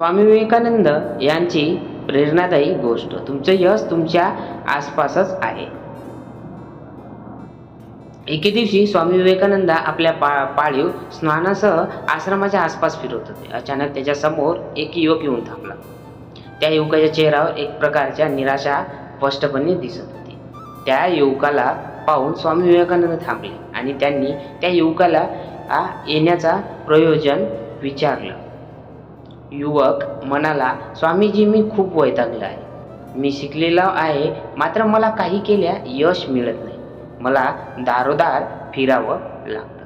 स्वामी विवेकानंद यांची प्रेरणादायी गोष्ट. तुमचं यश तुमच्या आसपासच आहे. एके दिवशी स्वामी विवेकानंद आपल्या पा पाळीव स्नानासह आश्रमाच्या आसपास फिरत होते. अचानक त्याच्यासमोर एक युवक येऊन थांबला. त्या युवकाच्या चेहऱ्यावर एक प्रकारच्या निराशा स्पष्टपणे दिसत होती. त्या युवकाला पाहून स्वामी विवेकानंद थांबले आणि त्यांनी त्या युवकाला येण्याचा प्रयोजन विचारलं. युवक म्हणाला स्वामीजी मी खूप वैतागला आहे. मी शिकलेला आहे मात्र मला काही केल्या यश मिळत नाही. मला दारोदार फिरावं लागतं.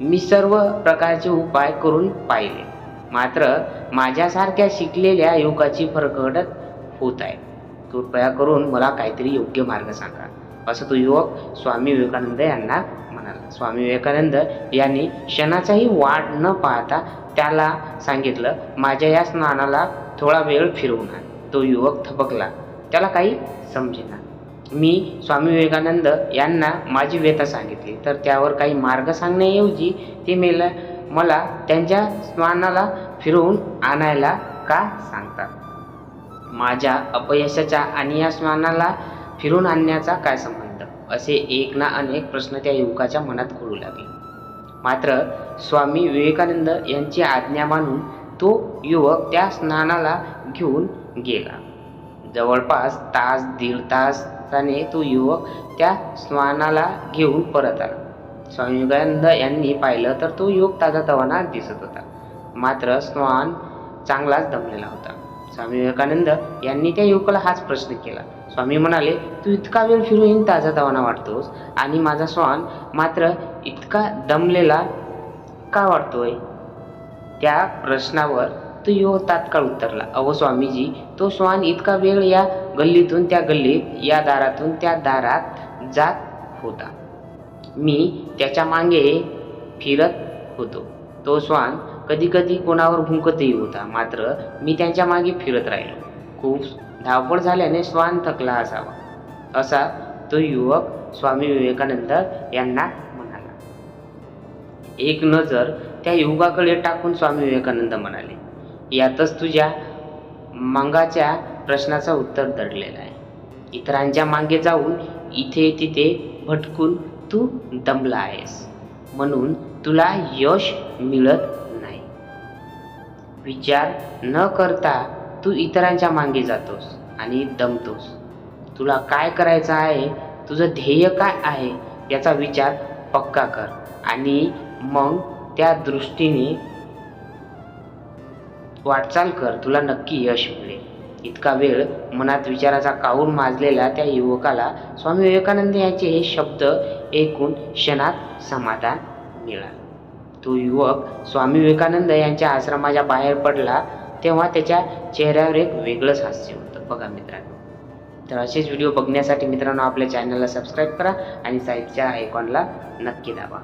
मी सर्व प्रकारचे उपाय करून पाहिले. मात्र माझ्यासारख्या शिकलेल्या युवकाची फरकट होत आहे. कृपया करून मला काहीतरी योग्य मार्ग सांगा. असं तो युवक स्वामी विवेकानंद यांना म्हणाला. स्वामी विवेकानंद यांनी क्षणाचाही वाट न पाहता त्याला सांगितलं माझ्या या स्नानाला थोडा वेळ फिरवून आण. तो युवक थपकला त्याला काही समजेना. मी स्वामी विवेकानंद यांना माझी व्यथा सांगितली तर त्यावर काही मार्ग सांगण्याऐवजी ते मेला मला त्यांच्या स्नानाला फिरवून आणायला का सांगतात? माझ्या अपयशाच्या आणि या स्नानाला फिरून आणण्याचा काय संबंध? असे एक ना अनेक प्रश्न त्या युवकाच्या मनात घडू लागले. मात्र स्वामी विवेकानंद यांची आज्ञा मानून तो युवक त्या स्नानाला घेऊन गेला. जवळपास तास दीड तासाने तो युवक त्या स्नानाला घेऊन परत आला. स्वामी विवेकानंद यांनी पाहिलं तर तो युवक ताजा तवाना दिसत होता. मात्र स्नान चांगलाच दमलेला होता. स्वामी विवेकानंद यांनी त्या युवकाला हाच प्रश्न केला. स्वामी म्हणाले तू इतका वेळ फिरून ताजा तवाना वाटतोस आणि माझा श्वान मात्र इतका दमलेला का वाटतोय त्या प्रश्नावर तो युवक तात्काळ उत्तरला अहो स्वामीजी तो श्वान इतका वेळ या गल्लीतून त्या गल्लीत या दारातून त्या दारात जात होता. मी त्याच्यामागे फिरत होतो. तो श्वान कधीकधी कोणावर भुंकतही होता. मात्र मी त्यांच्या मागे फिरत राहिलो. खूप धावपळ झाल्याने श्वान थकला असावा. असा तो युवक स्वामी विवेकानंद यांना म्हणाला. एक नजर त्या युवकाकडे टाकून स्वामी विवेकानंद म्हणाले यातच तुझ्या मांगाच्या प्रश्नाचं उत्तर दडलेलं आहे. इतरांच्या मागे जाऊन इथे तिथे भटकून तू दमला आहेस. म्हणून तुला यश मिळत विचार न करता तू इतरांच्या मागे जातोस आणि दमतोस. तुला काय करायचं आहे? तुझं ध्येय काय आहे? याचा विचार पक्का कर आणि मग त्या दृष्टीने वाटचाल कर. तुला नक्की यश मिळेल. इतका वेळ मनात विचाराचा काऊन माजलेला त्या युवकाला स्वामी विवेकानंद यांचे हे शब्द ऐकून क्षणात समाधान मिळाले. तो युवक स्वामी विवेकानंद यांच्या आश्रमाच्या बाहेर पडला तेव्हा त्याच्या चेहऱ्यावर एक वेगळंच हास्य होतं. बघा मित्रांनो. तर असेच व्हिडिओ बघण्यासाठी मित्रांनो आपल्या चॅनलला सबस्क्राईब करा आणि साईडच्या आयकॉनला नक्की दाबा.